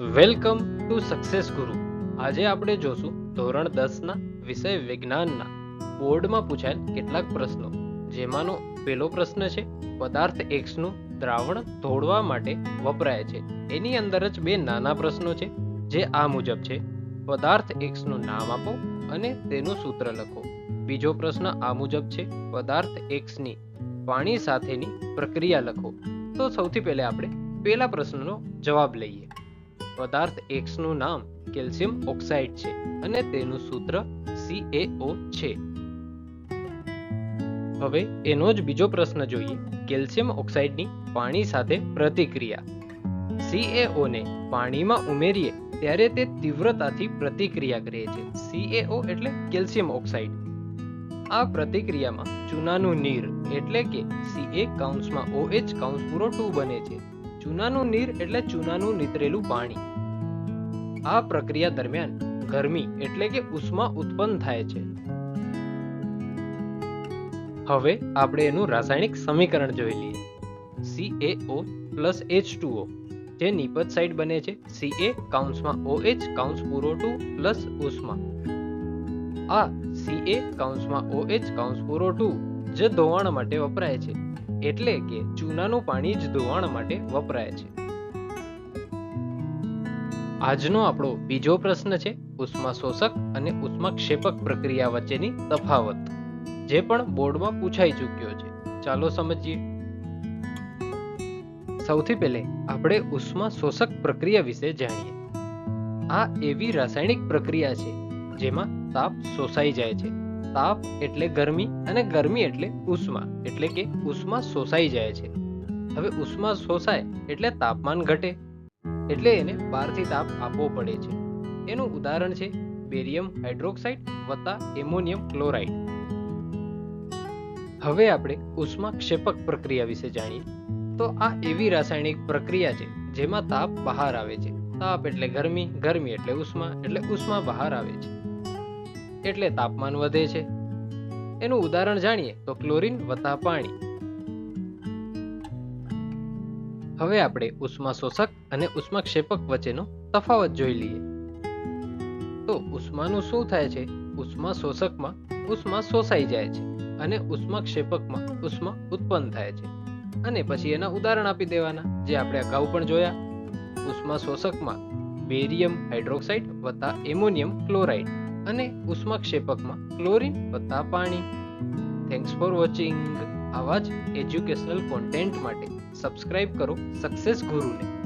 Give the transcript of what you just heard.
Welcome to success ગુરુ આજે આપણે જોશું ધોરણ દસના વિષય વિજ્ઞાનના. બોર્ડમાં પૂછાયેલ કેટલાક પ્રશ્નો. જેમાંનો પહેલો પ્રશ્ન છે, પદાર્થ એક્સનું દ્રાવણ ધોળવા માટે વપરાય છે. એની અંદર જ બે નાના પ્રશ્નો છે, જે આ મુજબ છે. પદાર્થ એક્સનું નામ આપો અને તેનું સૂત્ર લખો. બીજો પ્રશ્ન આ મુજબ છે, પદાર્થ એક્સની પાણી સાથેની પ્રક્રિયા લખો. તો સૌથી પહેલા આપણે પહેલા પ્રશ્નનો જવાબ લઈએ. પદાર્થ એક્સનું નામ કેલ્શિયમ ઓક્સાઇડ છે અને તેનું સૂત્ર CaO છે. હવે એનો જ બીજો પ્રશ્ન જોઈએ. કેલ્શિયમ ઓક્સાઇડની પાણી સાથે પ્રતિક્રિયા. CaO ને પાણીમાં ઉમેરીએ ત્યારે તે તીવ્રતાથી પ્રતિક્રિયા કરે છે. CaO એટલે કેલ્શિયમ ઓક્સાઇડ. આ પ્રતિક્રિયામાં ચૂનાનું નીર એટલે કે Ca કાઉન્સમાં OH કાઉન્સ પૂરો 2 બને છે. ચૂનાનું નીર એટલે ચૂનાનું નીતરેલું પાણી. આ પ્રક્રિયા દરમિયાન ગરમી એટલે કે ઉષ્મા ઉત્પન્ન થાય છે. હવે આપણે એનું રાસાયણિક સમીકરણ જોઈ લઈએ. CaO H2O જે નિપજ સાઈડ બને છે. Ca કાઉન્સમાં OH કાઉન્સ પૂરો 2 પ્લસ ઉષ્મા. આ Ca કાઉન્સમાં OH કાઉન્સ પૂરો 2 જે ધોવાણ માટે વપરાય છે. એટલે કે ચૂનાનું પાણી જ ધોવાણ માટે વપરાય છે. આજનો આપણો બીજો પ્રશ્ન છે ઉષ્મા શોષક અને ઉષ્માક્ષેપક પ્રક્રિયા વચ્ચેની તફાવત, જે પણ બોર્ડમાં પૂછાઈ ચૂક્યો છે. ચાલો સમજીએ. સૌથી પહેલે આપણે ઉષ્મા શોષક પ્રક્રિયા વિશે જાણીએ. આ એવી રાસાયણિક પ્રક્રિયા છે જેમાં તાપ શોષાઈ જાય છે. તાપ એટલે ગરમી અને ગરમી એટલે ઉષ્મા. એટલે કે ઉષ્મા શોષાઈ જાય છે. હવે ઉષ્મા શોષાય એટલે તાપમાન ઘટે. એટલે એને બહારથી તાપ આપવો પડે છે. એનું ઉદાહરણ છે બેરિયમ હાઇડ્રોક્સાઇડ વત્તા એમોનિયમ ક્લોરાઇડ. હવે આપણે ઉષ્મા ક્ષેપક પ્રક્રિયા વિશે જાણીએ. તો આ એવી રાસાયણિક પ્રક્રિયા છે જેમાં તાપ બહાર આવે છે. તાપ એટલે ગરમી ગરમી એટલે ઉષ્મા એટલે ઉષ્મા બહાર આવે છે. એટલે તાપમાન વધે છે. એનું ઉદાહરણ જાણીએ તો ક્લોરીન વત્તા પાણી. હવે આપણે ઉષ્મા શોષક અને ઉષ્માક્ષેપક વચ્ચેનો તફાવત જોઈ લઈએ. તો ઉષ્માનું શું થાય છે? ઉષ્મા શોષકમાં ઉષ્મા શોષાઈ જાય છે અને ઉષ્માક્ષેપકમાં ઉષ્મા ઉત્પન્ન થાય છે. અને પછી એના ઉદાહરણ આપી દેવાના, જે આપણે અગાઉ પણ જોયા. ઉષ્મા શોષકમાં બેરિયમ હાઇડ્રોક્સાઇડ વત્તા એમોનિયમ ક્લોરાઇડ. અને ઉષ્માક્ષેપકમાં ક્લોરીન વત્તા પાણી થેન્ક્સ ફોર વોચિંગ આવા જ એજ્યુકેશનલ કોન્ટેન્ટ માટે સબસ્ક્રાઇબ કરો સક્સેસ ગુરુને.